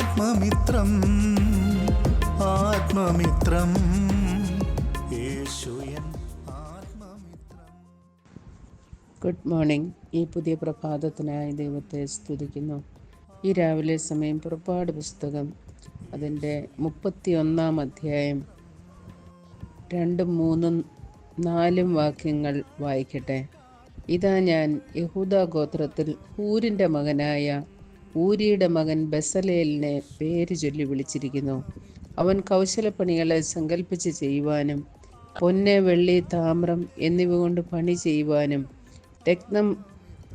ആത്മമിത്രം ആത്മമിത്രം. Good morning ഈ പുതിയ പ്രഭാതത്തിനായി ദൈവത്തെ സ്തുതിക്കുന്നു. ഈ രാവിലെ സമയം പുറപ്പാട് പുസ്തകം അതിന്റെ മുപ്പത്തി ഒന്നാം അധ്യായം. രണ്ടും മൂന്നും നാലും വാക്യങ്ങൾ വായിക്കട്ടെ. ഇതാ ഞാൻ യഹൂദ ഗോത്രത്തിൽ ഹൂരിന്റെ മകനായ ഊരിയുടെ മകൻ ബസലേലിനെ പേര് ചൊല്ലി വിളിച്ചിരിക്കുന്നു. അവൻ കൗശലപ്പണികളെ സങ്കല്പിച്ച് ചെയ്യുവാനും പൊന്ന് വെള്ളി താമ്രം എന്നിവ കൊണ്ട് പണി ചെയ്യുവാനും രക്തം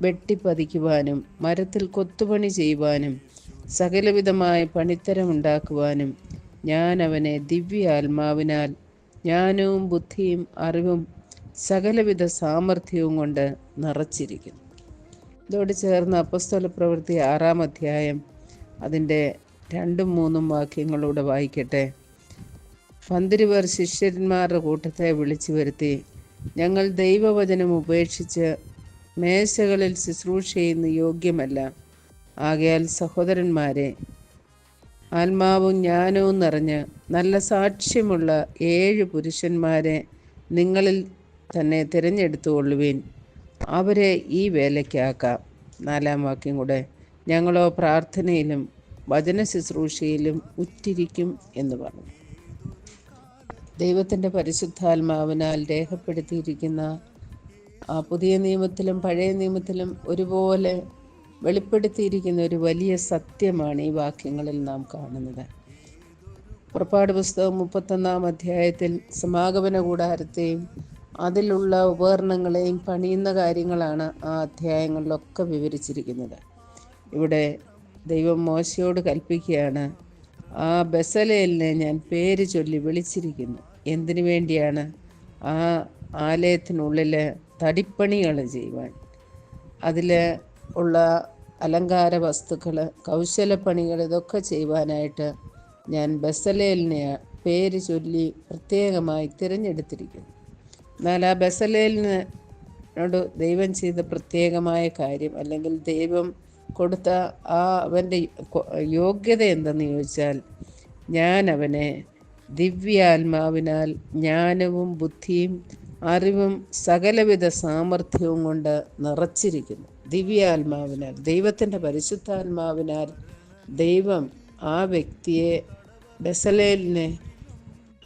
വെട്ടിപ്പതിക്കുവാനും മരത്തിൽ കൊത്തുപണി ചെയ്യുവാനും സകലവിധമായ പണിത്തരം ഉണ്ടാക്കുവാനും ഞാൻ അവനെ ദിവ്യ ആത്മാവിനാൽ ജ്ഞാനവും ബുദ്ധിയും അറിവും സകലവിധ സാമർഥ്യവും കൊണ്ട് നിറച്ചിരിക്കുന്നു. ഇതോട് ചേർന്ന് അപ്പസ്തല പ്രവൃത്തി ആറാം അധ്യായം അതിന്റെ രണ്ടും മൂന്നും വാക്യങ്ങളൂടെ വായിക്കട്ടെ. പന്തിരുവർ ശിഷ്യന്മാരുടെ കൂട്ടത്തെ വിളിച്ചു വരുത്തി ഞങ്ങൾ ദൈവവചനം ഉപേക്ഷിച്ച് മേശകളിൽ ശുശ്രൂഷ ചെയ്യുന്ന യോഗ്യമല്ല. ആകയാൽ സഹോദരന്മാരെ ആത്മാവും ജ്ഞാനവും നിറഞ്ഞ് നല്ല സാക്ഷ്യമുള്ള ഏഴ് പുരുഷന്മാരെ നിങ്ങളിൽ തന്നെ തിരഞ്ഞെടുത്തുകൊള്ളുവീൻ. അവരെ ഈ വേലയ്ക്കാക്കാം. നാലാം വാക്യം കൂടെ ഞങ്ങളോ പ്രാർത്ഥനയിലും വചന ശുശ്രൂഷയിലും ഉറ്റിരിക്കും എന്ന് പറഞ്ഞു. ദൈവത്തിന്റെ പരിശുദ്ധാത്മാവിനാൽ രേഖപ്പെടുത്തിയിരിക്കുന്ന ആ പുതിയ നിയമത്തിലും പഴയ നിയമത്തിലും ഒരുപോലെ വെളിപ്പെടുത്തിയിരിക്കുന്ന ഒരു വലിയ സത്യമാണ് ഈ വാക്യങ്ങളിൽ നാം കാണുന്നത്. പുറപ്പാട് പുസ്തകം മുപ്പത്തൊന്നാം അധ്യായത്തിൽ സമാഗമന കൂടാരത്തെയും അതിലുള്ള ഉപകരണങ്ങളെയും പണിയുന്ന കാര്യങ്ങളാണ് ആ അധ്യായങ്ങളിലൊക്കെ വിവരിച്ചിരിക്കുന്നത്. ഇവിടെ ദൈവം മോശയോട് കൽപ്പിക്കുകയാണ് ആ ബസലേലിനെ ഞാൻ പേര് ചൊല്ലി വിളിച്ചിരിക്കുന്നു. എന്തിനു വേണ്ടിയാണ് ആ ആലയത്തിനുള്ളിൽ തടിപ്പണികൾ ചെയ്യുവാൻ? അതിൽ ഉള്ള അലങ്കാര വസ്തുക്കൾ കൗശലപ്പണികൾ ഇതൊക്കെ ചെയ്യുവാനായിട്ട് ഞാൻ ബസലേലിനെ പേര് ചൊല്ലി പ്രത്യേകമായി തിരഞ്ഞെടുത്തിരിക്കുന്നു. എന്നാൽ ആ ബസലേലിനോട് ദൈവം ചെയ്ത പ്രത്യേകമായ കാര്യം അല്ലെങ്കിൽ ദൈവം കൊടുത്ത ആ അവന്റെ യോഗ്യത എന്തെന്ന് ചോദിച്ചാൽ ഞാൻ അവനെ ദിവ്യാത്മാവിനാൽ ജ്ഞാനവും ബുദ്ധിയും അറിവും സകലവിധ സാമർഥ്യവും കൊണ്ട് നിറച്ചിരിക്കുന്നു. ദിവ്യാത്മാവിനാൽ ദൈവത്തിന്റെ പരിശുദ്ധാത്മാവിനാൽ ദൈവം ആ വ്യക്തിയെ ബസലേലിനെ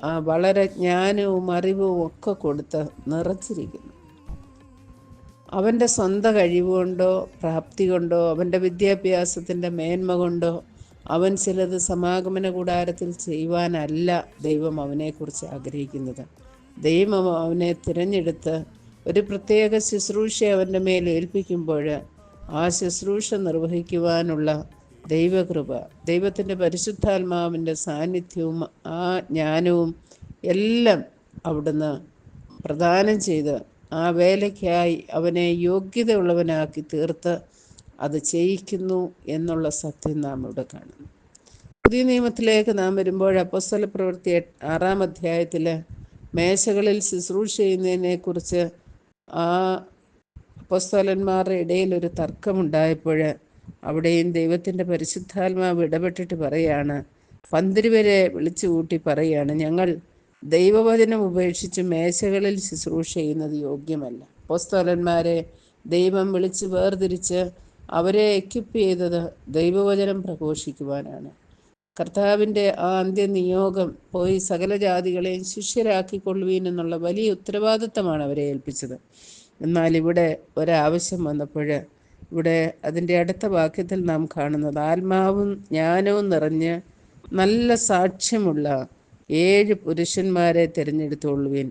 ആ വളരെ ജ്ഞാനവും അറിവും ഒക്കെ കൊടുത്ത് നിറച്ചിരിക്കുന്നു. അവന്റെ സ്വന്തം കഴിവുകൊണ്ടോ പ്രാപ്തി കൊണ്ടോ അവന്റെ വിദ്യാഭ്യാസത്തിന്റെ മേന്മ കൊണ്ടോ അവൻ ചിലത് സമാഗമന കൂടാരത്തിൽ ചെയ്യുവാനല്ല ദൈവം അവനെക്കുറിച്ച് ആഗ്രഹിക്കുന്നത്. ദൈവം അവനെ തിരഞ്ഞെടുത്ത് ഒരു പ്രത്യേക ശുശ്രൂഷ അവന്റെ മേൽ ഏൽപ്പിക്കുമ്പോൾ ആ ശുശ്രൂഷ നിർവഹിക്കുവാനുള്ള ദൈവകൃപ ദൈവത്തിന്റെ പരിശുദ്ധാത്മാവിന്റെ സാന്നിധ്യവും ആ ജ്ഞാനവും എല്ലാം അവിടുന്ന് പ്രദാനം ചെയ്ത് ആ വേലയ്ക്കായി അവനെ യോഗ്യതയുള്ളവനാക്കി തീർത്ത് അത് ചെയ്യിക്കുന്നു എന്നുള്ള സത്യം നാം ഇവിടെ കാണുന്നു. പുതിയ നിയമത്തിലേക്ക് നാം വരുമ്പോൾ അപ്പസ്വല പ്രവൃത്തി ആറാം അധ്യായത്തിൽ മേശകളിൽ ശുശ്രൂഷ ചെയ്യുന്നതിനെക്കുറിച്ച് ആ അപ്പസ്തോലന്മാരുടെ ഇടയിൽ ഒരു തർക്കമുണ്ടായപ്പോൾ അവിടെയും ദൈവത്തിന്റെ പരിശുദ്ധാത്മാവ് ഇടപെട്ടിട്ട് പറയാണ്. പന്തിരുവരെ വിളിച്ചു കൂട്ടി പറയാണ് ഞങ്ങൾ ദൈവവചനം ഉപേക്ഷിച്ച് മേശകളിൽ ശുശ്രൂഷ ചെയ്യുന്നത് യോഗ്യമല്ല. പോസ്തോലന്മാരെ ദൈവം വിളിച്ച് വേർതിരിച്ച് അവരെ എക്യുപ്പ് ചെയ്തത് ദൈവവചനം പ്രഘോഷിക്കുവാനാണ്. കർത്താവിന്റെ ആ അന്ത്യനിയോഗം പോയി സകല ജാതികളെയും ശിഷ്യരാക്കിക്കൊള്ളുവീൻ എന്നുള്ള വലിയ ഉത്തരവാദിത്തമാണ് അവരെ ഏൽപ്പിച്ചത്. എന്നാൽ ഇവിടെ ഒരാവശ്യം വന്നപ്പോൾ ഇവിടെ അതിന്റെ അടുത്ത വാക്യത്തിൽ നാം കാണുന്നത് ആത്മാവും ജ്ഞാനവും നിറഞ്ഞ് നല്ല സാക്ഷ്യമുള്ള ഏഴ് പുരുഷന്മാരെ തിരഞ്ഞെടുത്തുകൊള്ളുവിൻ.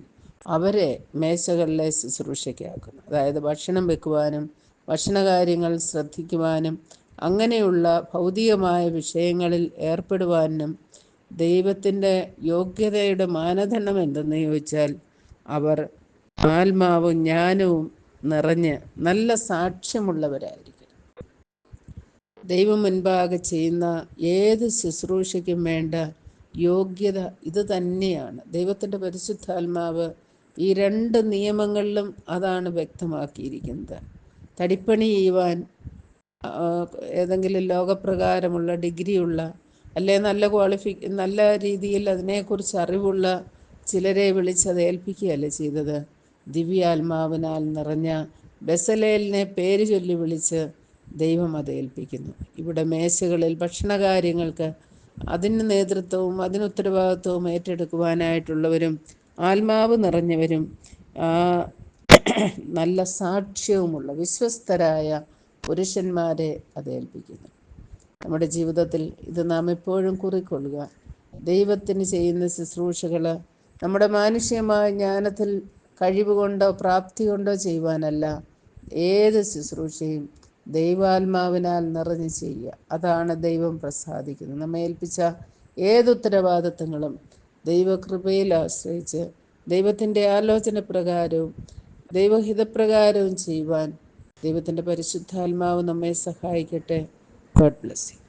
അവരെ മേശകളിലെ ശുശ്രൂഷയ്ക്കാക്കുന്നു. അതായത് ഭക്ഷണം വെക്കുവാനും ഭക്ഷണകാര്യങ്ങൾ ശ്രദ്ധിക്കുവാനും അങ്ങനെയുള്ള ഭൗതികമായ വിഷയങ്ങളിൽ ഏർപ്പെടുവാനും ദൈവത്തിന്റെ യോഗ്യതയുടെ മാനദണ്ഡം എന്തെന്ന് ചോദിച്ചാൽ അവർ ആത്മാവും ജ്ഞാനവും നിറഞ്ഞ് നല്ല സാക്ഷ്യമുള്ളവരായിരിക്കും ദൈവം മുൻപാകെ ചെയ്യുന്ന ഏത് ശുശ്രൂഷയ്ക്കും വേണ്ട യോഗ്യത ഇത് തന്നെയാണ്. ദൈവത്തിന്റെ പരിശുദ്ധാത്മാവ് ഈ രണ്ട് നിയമങ്ങളിലും അതാണ് വ്യക്തമാക്കിയിരിക്കുന്നത്. തടിപ്പണി ചെയ്യുവാൻ ഏതെങ്കിലും ലോകപ്രകാരമുള്ള ഡിഗ്രിയുള്ള അല്ലെ നല്ല ക്വാളിഫി നല്ല രീതിയിൽ അതിനെക്കുറിച്ച് അറിവുള്ള ചിലരെ വിളിച്ചത് ഏൽപ്പിക്കുകയല്ലേ ചെയ്തത്? ദിവ്യാത്മാവിനാൽ നിറഞ്ഞ ബസലേലിനെ പേര് ചൊല്ലി വിളിച്ച് ദൈവം അത് ഏൽപ്പിക്കുന്നു. ഇവിടെ മേശകളിൽ ഭക്ഷണകാര്യങ്ങൾക്ക് അതിന് നേതൃത്വവും അതിന് ഉത്തരവാദിത്വവും ഏറ്റെടുക്കുവാനായിട്ടുള്ളവരും ആത്മാവ് നിറഞ്ഞവരും നല്ല സാക്ഷ്യവുമുള്ള വിശ്വസ്തരായ പുരുഷന്മാരെ അത് ഏൽപ്പിക്കുന്നു. നമ്മുടെ ജീവിതത്തിൽ ഇത് നാം എപ്പോഴും കുറിക്കൊള്ളുക. ദൈവത്തിന് ചെയ്യുന്ന ശുശ്രൂഷകൾ നമ്മുടെ മാനുഷികമായ ജ്ഞാനത്തിൽ കഴിവ് കൊണ്ടോ പ്രാപ്തി കൊണ്ടോ ചെയ്യുവാനല്ല. ഏത് ശുശ്രൂഷയും ദൈവാത്മാവിനാൽ നിറഞ്ഞ് ചെയ്യുക. അതാണ് ദൈവം പ്രസാദിക്കുന്നത്. നമ്മെ ഏൽപ്പിച്ച ഏത് ഉത്തരവാദിത്തങ്ങളും ദൈവകൃപയിൽ ആശ്രയിച്ച് ദൈവത്തിന്റെ ആലോചന പ്രകാരവും ദൈവഹിതപ്രകാരവും ചെയ്യുവാൻ ദൈവത്തിന്റെ പരിശുദ്ധാത്മാവ് നമ്മെ സഹായിക്കട്ടെ. God bless you.